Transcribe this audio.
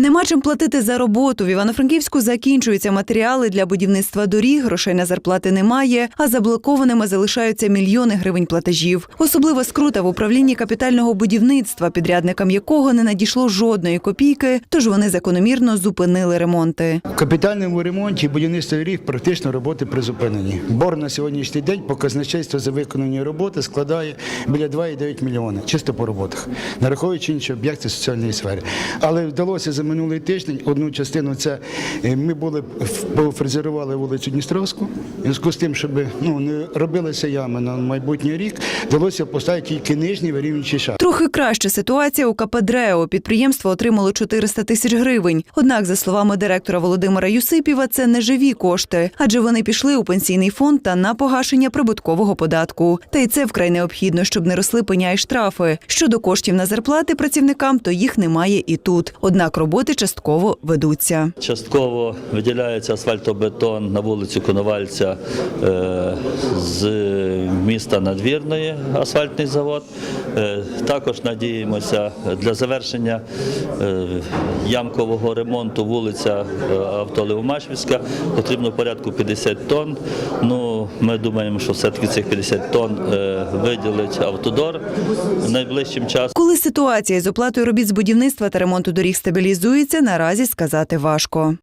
Нема чим платити за роботу. В Івано-Франківську закінчуються матеріали для будівництва доріг, грошей на зарплати немає, а заблокованими залишаються мільйони гривень платежів. Особлива скрута в управлінні капітального будівництва, підрядникам якого не надійшло жодної копійки, тож вони закономірно зупинили ремонти. В капітальному ремонті і будівництві доріг практично роботи призупинені. Борг на сьогоднішній день показначейство за виконані роботи складає біля 2,9 мільйони чисто по роботах, нараховуючи інші об'єкти соціальної сфери. Але вдалося за минулий тиждень одну частину це е, ми були пофрезерували вулицю Дністровську. Зв'язку з тим, щоб ну не робилися ями на майбутній рік, вдалося поставити тільки нижній вирівнюючий шар. Трохи краща ситуація у КПДРЕО. Підприємство отримало 400 тисяч гривень. Однак, за словами директора Володимира Юсипєва, це не живі кошти, адже вони пішли у пенсійний фонд та на погашення прибуткового податку. Та й це вкрай необхідно, щоб не росли пеня й штрафи. Щодо коштів на зарплати працівникам, то їх немає і тут. Однак роботи частково ведуться. Частково виділяється асфальтобетон на вулицю Коновальця е, з міста Надвірної, асфальтний завод. Е, Також надіємося для завершення е, ямкового ремонту вулиця е, Потрібно порядку 50 тонн. Ну, ми думаємо, що все-таки цих 50 тонн виділить автодор найближчим часом. Коли ситуація з оплатою робіт з будівництва та ремонту доріг стабілізується, наразі сказати важко.